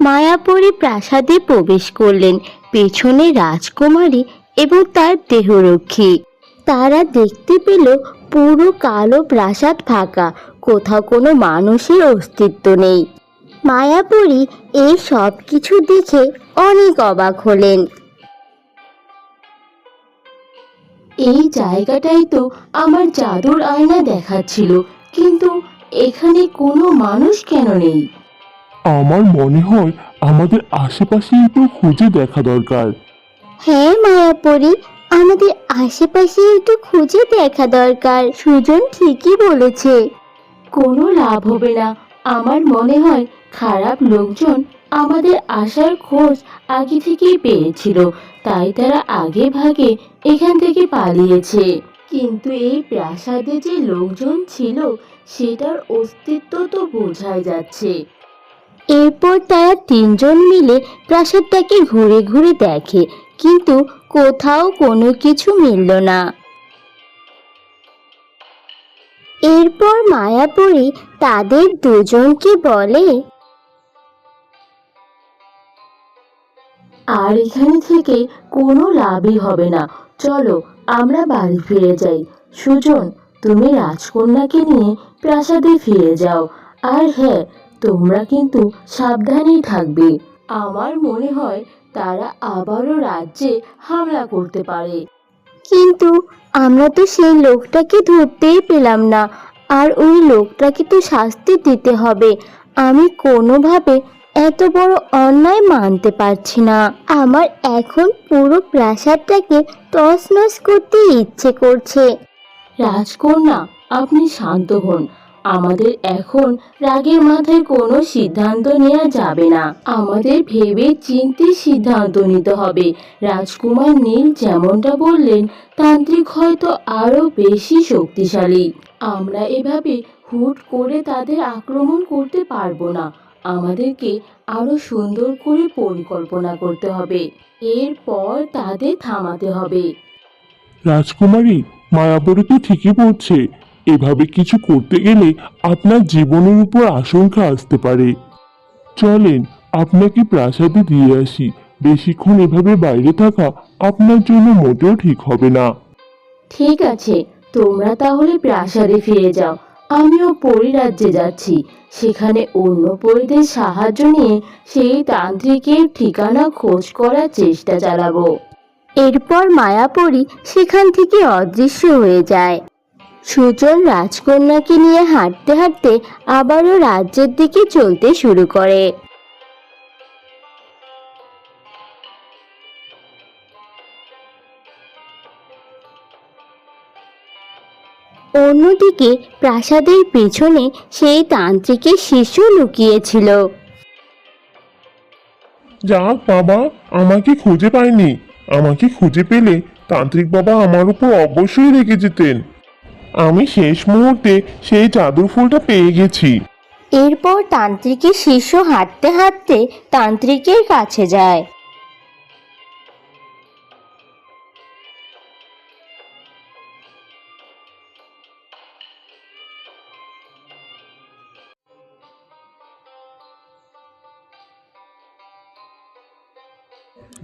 মায়াপুরী প্রাসাদে প্রবেশ করলেন। পেছনে রাজকুমারী এবং তার দেহরক্ষী। তারা দেখতে পেল পুরো কালো প্রাসাদ ফাঁকা, কোথাও কোনো মানুষের অস্তিত্ব নেই। মায়াপুরী এই সব কিছু দেখে অনেক অবাক হলেন। এই জায়গাটাই তো আমার জাদুর আয়না দেখাচ্ছিল, কিন্তু এখানে কোনো মানুষ কেন নেই? আমার মনে হয় আমাদের আশেপাশে একটু খুঁজে দেখা দরকার। হ্যাঁ মায়াপুরী আমাদের আশেপাশে একটু খুঁজে দেখা দরকার। সুজন ঠিকই বলেছে। কোনো লাভ হবে না। আমার মনে হয় খারাপ লোকজন আমাদের আসার খোঁজ আগে থেকেই পেয়েছিল তাই তারা আগে ভাগে এখান থেকে পালিয়েছে। কিন্তু এই প্রাসাদে যে লোকজন ছিল সেটার অস্তিত্ব তো বোঝাই যাচ্ছে। এরপর তারা তিনজন মিলে প্রাসাদটাকে ঘুরে ঘুরে দেখে, কিন্তু কোথাও কোনো কিছু মিলল না। এরপর মায়াপুরী তাদের দুজনকে বলে, আর এখানে থেকে কোনো লাভই হবে না। চলো, আমরা বাড়ি ফিরে যাই। সুজন, তুমি রাজকন্যাকে নিয়ে প্রাসাদে ফিরে যাও। আর হ্যাঁ তোমরা কিন্তু সাবধানেই থাকবে। আমার মনে হয় তারা আবারও রাজ্যে হামলা করতে পারে। কিন্তু আমরা তো সেই লোকটাকে ধরতেই পেলাম না আর ওই লোকটাকে তো শাস্তি দিতে হবে। আমি কোনোভাবে এত বড় অন্যায় মানতে পারছি না। আমার এখন পুরো প্রাসাদটাকে তছনছ করতে ইচ্ছে করছে। রাজকন্যা আপনি শান্ত হন। আমাদের এখন রাগের মাথায় কোনো সিদ্ধান্ত নেওয়া যাবে না। আমাদের ভেবে চিন্তে সিদ্ধান্ত নিতে হবে। রাজকুমার নীল যেমনটা বললেন, তান্ত্রিক হয়তো আরও বেশি শক্তিশালী। আমরা এভাবে হুট করে তাদের আক্রমণ করতে পারব না। আমাদেরকে আরও সুন্দর করে পরিকল্পনা করতে হবে। এরপর তাদের থামাতে হবে। রাজকুমারী মায়াপুরী তো ঠিকই বলছে। এভাবে কিছু করতে গেলে আপনার জীবনের উপর আশঙ্কা আসতে পারে। চলেন আপনাকে প্রাসাদে দিয়ে আসি। বেশিক্ষণ এভাবে বাইরে থাকা আপনার জন্য মোটেও ঠিক হবে না। ঠিক আছে তোমরা তাহলে প্রাসাদে ফিরে যাও। আমিও পরিরাজ্যে যাচ্ছি। সেখানে অন্য পরিদের সাহায্য নিয়ে সেই তান্ত্রিকের ঠিকানা খোঁজ করার চেষ্টা চালাবো। এরপর মায়াপরি সেখান থেকে অদৃশ্য হয়ে যায়। সুজন রাজকন্যাকে নিয়ে হাঁটতে হাঁটতে আবারও রাজ্যের দিকে চলতে শুরু করে। অন্যদিকে প্রাসাদের পেছনে সেই তান্ত্রিকের শিশু লুকিয়েছিল। যাক বাবা, আমাকে খুঁজে পায়নি। আমাকে খুঁজে পেলে তান্ত্রিক বাবা আমার উপর অবশ্যই রেগে যেতেন। আমি শেষ মুহূর্তে সেই জাদুর ফুলটা পেয়ে গেছি। এরপর তান্ত্রিকের শিষ্য হাঁটতে হাঁটতে তান্ত্রিকের কাছে যায়।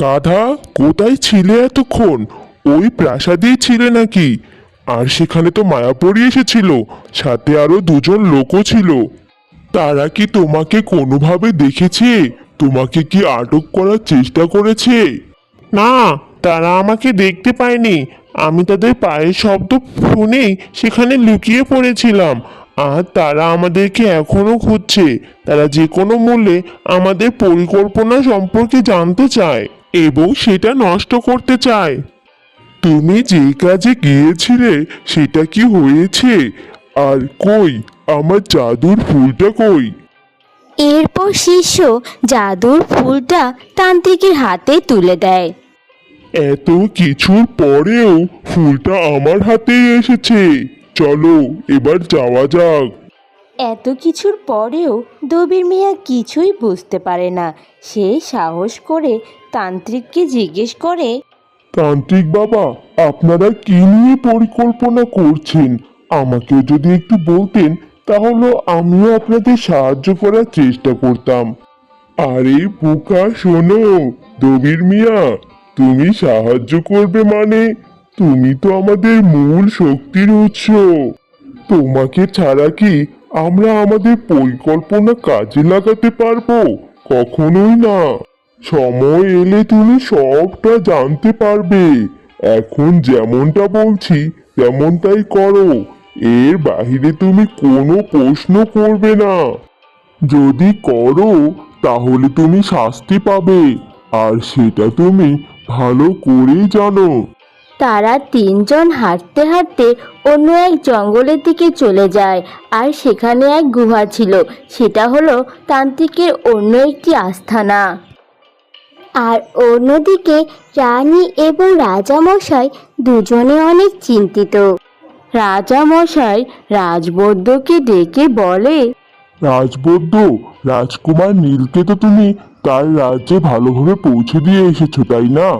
গাধা কোথায় ছিলে এতক্ষণ? ওই প্রাসাদেই ছিলে নাকি? আর সেখানে তো মায়াপরি এসেছিল, সাথে আরও দুজন লোকও ছিল। তারা কি তোমাকে কোনোভাবে দেখেছে? তোমাকে কি আটক করার চেষ্টা করেছে? না, তারা আমাকে দেখতে পায়নি। আমি তাদের পায়ের শব্দ শুনেই সেখানে লুকিয়ে পড়েছিলাম। আর তারা আমাদেরকে এখনও খুঁজছে। তারা যে কোনো মূল্যে আমাদের পরিকল্পনা সম্পর্কে জানতে চায় এবং সেটা নষ্ট করতে চায়। তুমি যে কাজে গিয়েছিলে সেটা কি হয়েছে? আর কই আমার জাদুর ফুলটা কই? এরপর শিষ্য জাদুর ফুলটা তান্ত্রিকের হাতে তুলে দেয়। এত কিছুর পরেও ফুলটা আমার হাতেই এসেছে। চলো এবার যাওয়া যাক। এত কিছুর পরেও দবির মিয়া কিছুই বুঝতে পারে না। সে সাহস করে তান্ত্রিককে জিজ্ঞেস করে তান্ত্রিক বাবা, আপনারা কি নিয়ে পরিকল্পনা করছেন? আমাকে যদি একটু বলতেন, তাহলে আমিও আপনাদের সাহায্য করার চেষ্টা করতাম। আরে পোকা শোনো, দবির মিয়া, তুমি সাহায্য করবে মানে? তুমি তো আমাদের মূল শক্তির উৎস। তোমাকে ছাড়া কি আমরা আমাদের পরিকল্পনা কাজে লাগাতে পারব? কখনোই না। সময় এলে তুমি সবটা জানতে পারবে। এখন যেমনটা বলছি, তেমনটাই করো। এর বাহিরে তুমি কোনো প্রশ্ন করবে না। যদি করো, তাহলে তুমি শাস্তি পাবে। আর সেটা তুমি ভালো করেই জানো। তারা তিনজন হাঁটতে হাঁটতে অন্য এক জঙ্গলের দিকে চলে যায়, আর সেখানে এক গুহা ছিল। সেটা হলো তান্ত্রিকের অন্য একটি আস্থানা। আর অন্যদিকে রানী এবং রাজামশাই দুজনে অনেক চিন্তিত। রাজামশাই রাজবৈদ্যকে ডেকে বলে রাজবৈদ্য রাজকুমার নীলকে তো তুমি তার রাজ্যে ভালোভাবে পৌঁছে দিয়ে এসেছ, তাই না?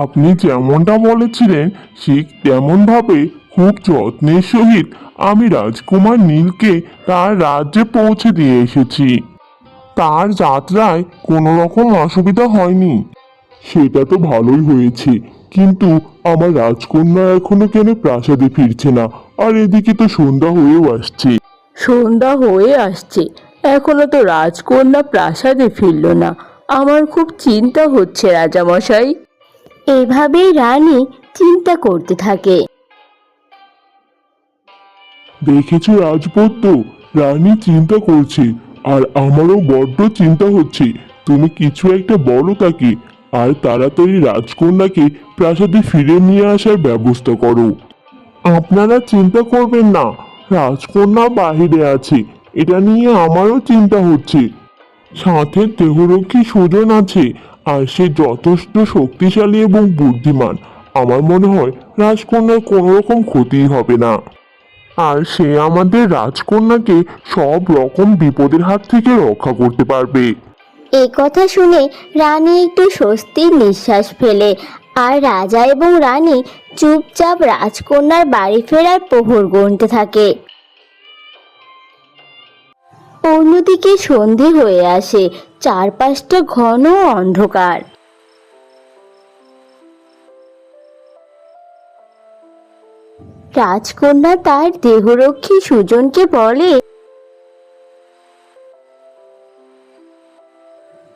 আপনি যেমনটা বলেছিলেন, ঠিক তেমনভাবে খুব যত্নের সহিত আমি রাজকুমার নীলকে তার রাজ্যে পৌঁছে দিয়ে এসেছি। তার যাত্রায় কোনো রকম অসুবিধা হয়নি। সেটা তো ভালোই হয়েছে কিন্তু আমার রাজকন্যা এখনও কেন প্রাসাদে ফিরছে না? আর এদিকে তো সন্ধ্যা হয়েও আসছে। সন্ধ্যা হয়ে আসছে। এখনও তো রাজকন্যা প্রাসাদে ফিরল না। আমার খুব চিন্তা হচ্ছে রাজামশাই। এভাবেই রানী চিন্তা করতে থাকে। দেখেছ রাজপদ্য রানী চিন্তা করছে। আর আমারও বড্ড চিন্তা হচ্ছে। তুমি কিছু একটা বলো তাকে আর তাড়াতাড়ি রাজকন্যাকে প্রাসাদে ফিরে নিয়ে আসার ব্যবস্থা করো। আপনারা চিন্তা করবেন না। রাজকন্যা বাহিরে আছে। এটা নিয়ে আমারও চিন্তা হচ্ছে। সাথে দেহরক্ষী সুজন আছে। আর সে যথেষ্ট শক্তিশালী এবং বুদ্ধিমান। আমার মনে হয় রাজকন্যার কোনো রকম ক্ষতি হবে না। আর সে আমাদের রাজকন্যাকে সব রকম বিপদের হাত থেকে রক্ষা করতে পারবে। এ কথা শুনে রানী একটু স্বস্তির নিঃশ্বাস ফেলে আর রাজা এবং রানী চুপচাপ রাজকন্যার বাড়ি ফেরার প্রহর গুনতে থাকে। অন্যদিকে সন্ধে হয়ে আসে, চারপাশটা ঘন অন্ধকার। রাজকন্যা তার দেহরক্ষী সুজনকে বলে,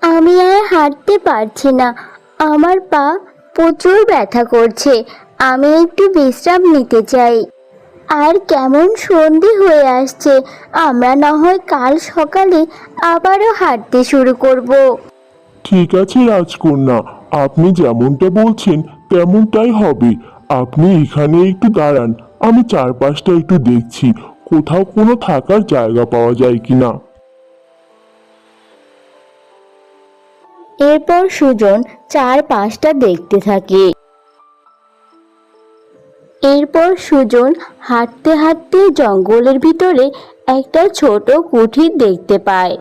আমি আর হাঁটতে পারছি না। আমার পা প্রচুর ব্যথা করছে। আমি একটু বিশ্রাম নিতে চাই। আর কেমন সন্ধে হয়ে আসছে, আমরা না হয় কাল সকালে আবারও হাঁটতে শুরু করব। ঠিক আছে রাজকন্যা, আপনি যেমনটা বলছেন তেমনটাই হবে। আপনি এখানে একটু দাঁড়ান। আমি চারপাশটা একটু দেখছি, কোথাও কোনো থাকার জায়গা পাওয়া যায় কিনা। এরপর সুজন চার পাঁচটা দেখতে থাকে। এরপর সুজন হাঁটতে হাঁটতে জঙ্গলের ভিতরে একটা ছোট কুঠির দেখতে পায়।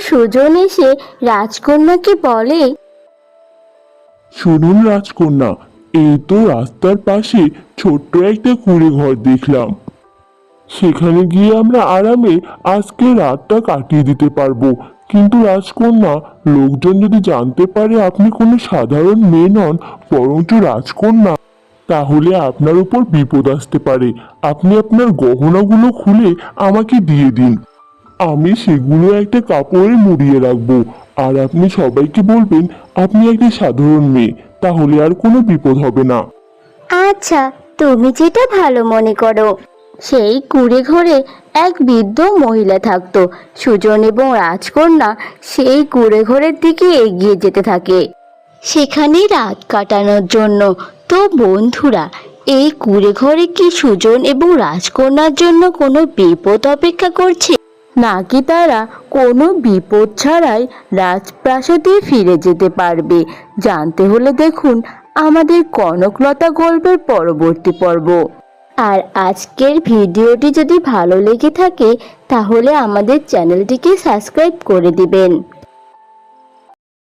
সুজন এসে রাজকন্যাকে বলে, শুনুন রাজকন্যা, এই তো রাস্তার পাশে ছোট্ট একটা কুড়ে ঘর দেখলাম। সেখানে গিয়ে আমরা আরামে আজকে রাতটা কাটিয়ে দিতে পারব। কিন্তু রাজকন্যা, লোকজন যদি জানতে পারে আপনি কোনো সাধারণ মেয়ে নন, বরঞ্চ রাজকন্যা, তাহলে আপনার উপর বিপদ আসতে পারে। আপনি আপনার গহনাগুলো খুলে আমাকে দিয়ে দিন। আমি সেগুলো একটা কাপড়ে মুড়িয়ে রাখব। আর আপনি সবাইকে বলবেন, আপনি একটা সাধারণ মেয়ে, তাহলে আর কোনো বিপদ হবে না। আচ্ছা তুমি যেটা ভালো মনে করো। সেই কুড়ে ঘরে এক বৃদ্ধ মহিলা থাকতো। সুজন এবং রাজকন্যা সেই কুড়ে ঘরের দিকে এগিয়ে যেতে থাকে। সেখানে রাত কাটানোর জন্য তো বন্ধুরা, এই কুড়ে ঘরে কি সুজন এবং রাজকন্যার জন্য কোনো বিপদ অপেক্ষা করছে? নাকি তারা কোনো বিপদ ছাড়াই রাজপ্রাসাদে ফিরে যেতে পারবে? জানতে হলে দেখুন আমাদের কনকলতা গল্পের পরবর্তী পর্ব। আর আজকের ভিডিওটি যদি ভালো লেগে থাকে, তাহলে আমাদের চ্যানেলটিকে সাবস্ক্রাইব করে দিবেন।